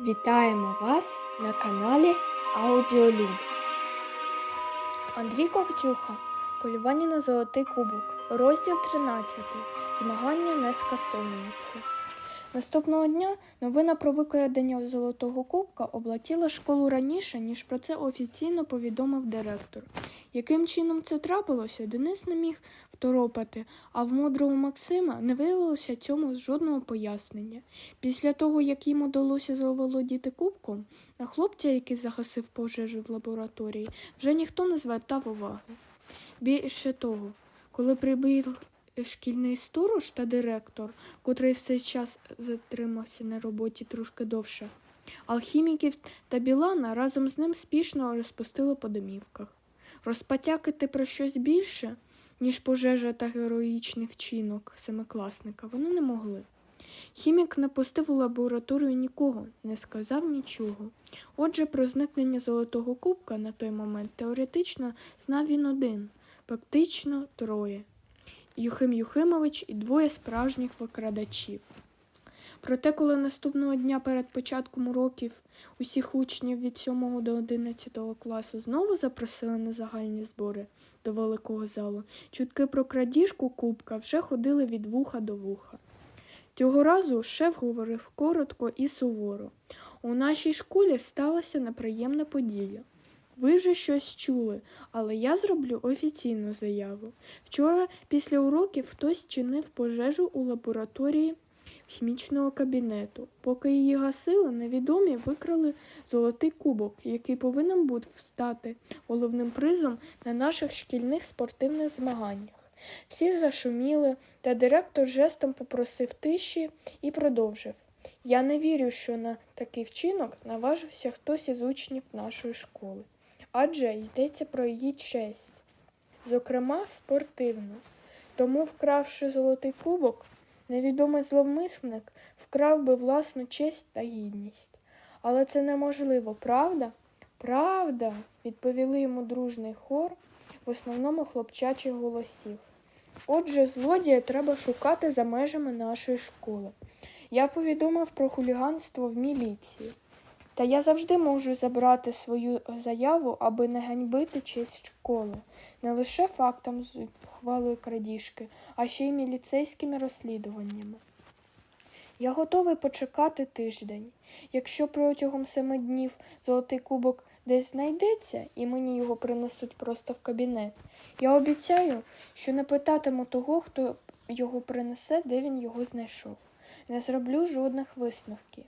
Вітаємо вас на каналі Аудіолюб. Андрій Ковтюха. Полювання на золотий кубок. Розділ 13. Змагання не скасовуються. Наступного дня новина про викрадення золотого кубка облетіла школу раніше, ніж про це офіційно повідомив директор. Яким чином це трапилося, Денис не міг второпати, а в мудрого Максима не виявилося цьому жодного пояснення. Після того, як їм удалося заволодіти кубком, на хлопця, який загасив пожежу в лабораторії, вже ніхто не звертав уваги. Більше того, коли прибіг шкільний сторож та директор, котрий в цей час затримався на роботі трошки довше, алхіміків та Білана разом з ним спішно розпустили по домівках. Розпотякити про щось більше, ніж пожежа та героїчний вчинок семикласника, вони не могли. Хімік не пустив у лабораторію нікого, не сказав нічого. Отже, про зникнення золотого кубка на той момент теоретично знав він один, практично троє. Юхим Юхимович і двоє справжніх викрадачів. Проте, коли наступного дня перед початком уроків усіх учнів від 7 до 11 класу знову запросили на загальні збори до великого залу, чутки про крадіжку кубка вже ходили від вуха до вуха. Цього разу шеф говорив коротко і суворо. У нашій школі сталася неприємна подія. Ви вже щось чули, але я зроблю офіційну заяву. Вчора після уроків хтось чинив пожежу у лабораторії хімічного кабінету. Поки її гасили, невідомі викрали золотий кубок, який повинен був стати головним призом на наших шкільних спортивних змаганнях. Всі зашуміли, та директор жестом попросив тиші і продовжив. Я не вірю, що на такий вчинок наважився хтось із учнів нашої школи, адже йдеться про її честь, зокрема спортивну. Тому, вкравши золотий кубок, невідомий зловмисник вкрав би власну честь та гідність. Але це неможливо, правда? Правда, відповіли йому дружний хор, в основному хлопчачих голосів. Отже, злодія треба шукати за межами нашої школи. Я повідомив про хуліганство в міліції. Та я завжди можу забрати свою заяву, аби не ганьбити честь школи, не лише фактом зухвалої крадіжки, а ще й міліцейськими розслідуваннями. Я готовий почекати тиждень. Якщо протягом семи днів золотий кубок десь знайдеться і мені його принесуть просто в кабінет, я обіцяю, що не питатиму того, хто його принесе, де він його знайшов. Не зроблю жодних висновків.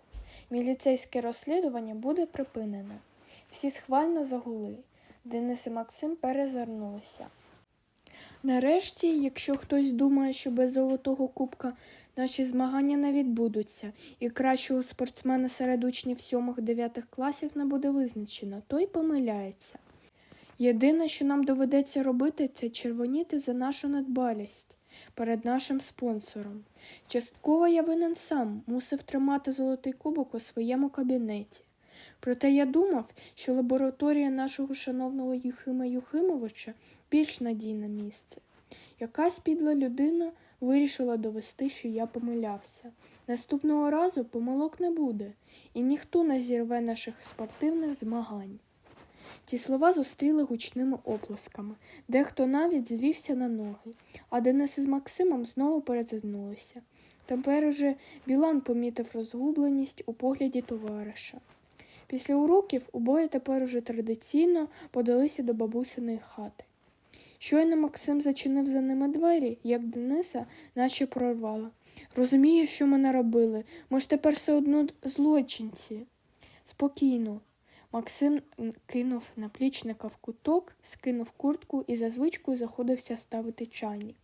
Міліцейське розслідування буде припинене. Всі схвально загули. Денис і Максим перезирнулися. Нарешті, якщо хтось думає, що без золотого кубка наші змагання не відбудуться, і кращого спортсмена серед учнів 7-9 класів не буде визначено, той помиляється. Єдине, що нам доведеться робити, це червоніти за нашу недбалість перед нашим спонсором. Частково я винен сам мусив тримати золотий кубок у своєму кабінеті. Проте я думав, що лабораторія нашого шановного Юхима Юхимовича більш надійне місце. Якась підла людина вирішила довести, що я помилявся. Наступного разу помилок не буде, і ніхто не зірве наших спортивних змагань. Ці слова зустріли гучними оплесками, дехто навіть звівся на ноги, а Денис із Максимом знову перезирнулися. Тепер уже Білан помітив розгубленість у погляді товариша. Після уроків обоє тепер уже традиційно подалися до бабусиної хати. Щойно Максим зачинив за ними двері, як Дениса, наче прорвало. Розумієш, що ми наробили? Ми ж тепер все одно злочинці. Спокійно. Максим кинув наплічника в куток, скинув куртку і за звичкою заходився ставити чайник.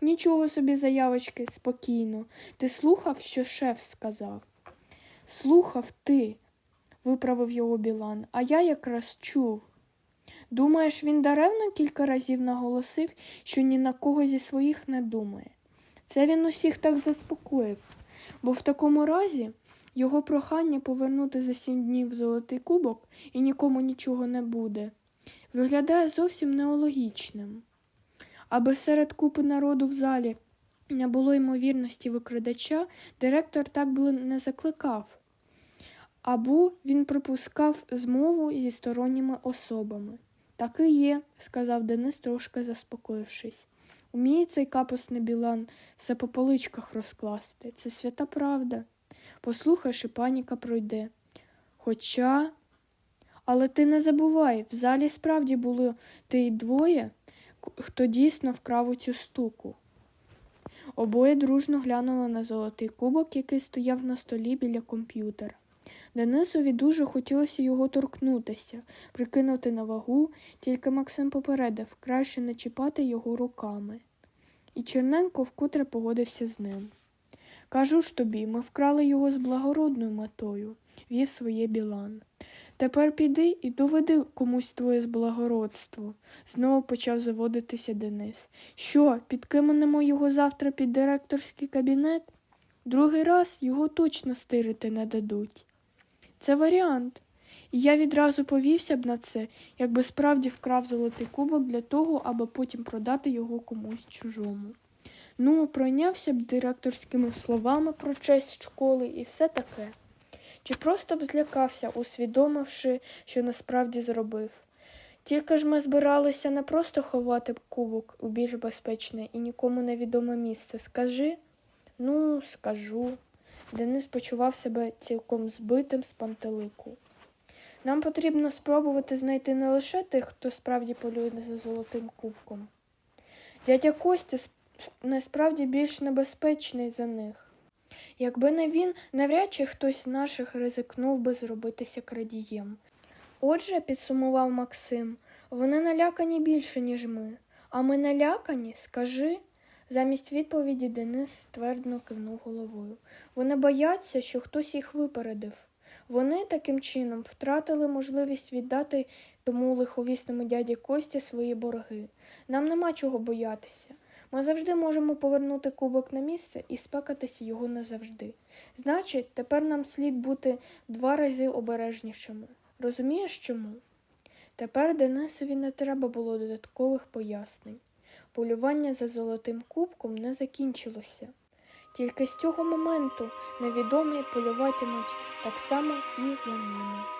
Нічого собі, заявочки, спокійно. Ти слухав, що шеф сказав? Слухав ти, виправив його Білан, а я якраз чув. Думаєш, він даремно кілька разів наголосив, що ні на кого зі своїх не думає. Це він усіх так заспокоїв, бо в такому разі його прохання повернути за сім днів золотий кубок і нікому нічого не буде, виглядає зовсім неологічним. Аби серед купи народу в залі не було ймовірності викрадача, директор так би не закликав. Або він припускав змову зі сторонніми особами. Так і є, сказав Денис, трошки заспокоївшись. Уміє цей капусний білан все по поличках розкласти. Це свята правда. Послухаєш, і паніка пройде. Хоча. Але ти не забувай, в залі справді було ти й двоє, хто дійсно вкрав цю штуку. Обоє дружно глянули на золотий кубок, який стояв на столі біля комп'ютера. Денисові дуже хотілося його торкнутися, прикинути на вагу, тільки Максим попередив краще не чіпати його руками. І Черненко вкотре погодився з ним. Кажу ж тобі, ми вкрали його з благородною метою, вів своє Білан. Тепер піди і доведи комусь твоє зблагородство, знову почав заводитися Денис. Що, підкинемо його завтра під директорський кабінет? Другий раз його точно стирити не дадуть. Це варіант. І я відразу повівся б на це, якби справді вкрав золотий кубок для того, аби потім продати його комусь чужому. Ну, пройнявся б директорськими словами про честь школи і все таке. Чи просто б злякався, усвідомивши, що насправді зробив. Тільки ж ми збиралися не просто ховати кубок у більш безпечне і нікому невідоме місце. Скажи? Ну, скажу. Денис почував себе цілком збитим з пантелику. Нам потрібно спробувати знайти не лише тих, хто справді полює за золотим кубком. Дядя Костя насправді більш небезпечний за них. Якби не він, навряд чи хтось з наших ризикнув би зробитися крадієм. Отже, підсумував Максим, вони налякані більше, ніж ми. А ми налякані, скажи. Замість відповіді Денис ствердно кивнув головою. Вони бояться, що хтось їх випередив. Вони таким чином втратили можливість віддати тому лиховісному дяді Кості свої борги. Нам нема чого боятися. Ми завжди можемо повернути кубок на місце і спекатися його назавжди. Значить, тепер нам слід бути два рази обережнішими. Розумієш чому? Тепер Денисові не треба було додаткових пояснень. Полювання за золотим кубком не закінчилося. Тільки з цього моменту невідомі полюватимуть так само і за ними.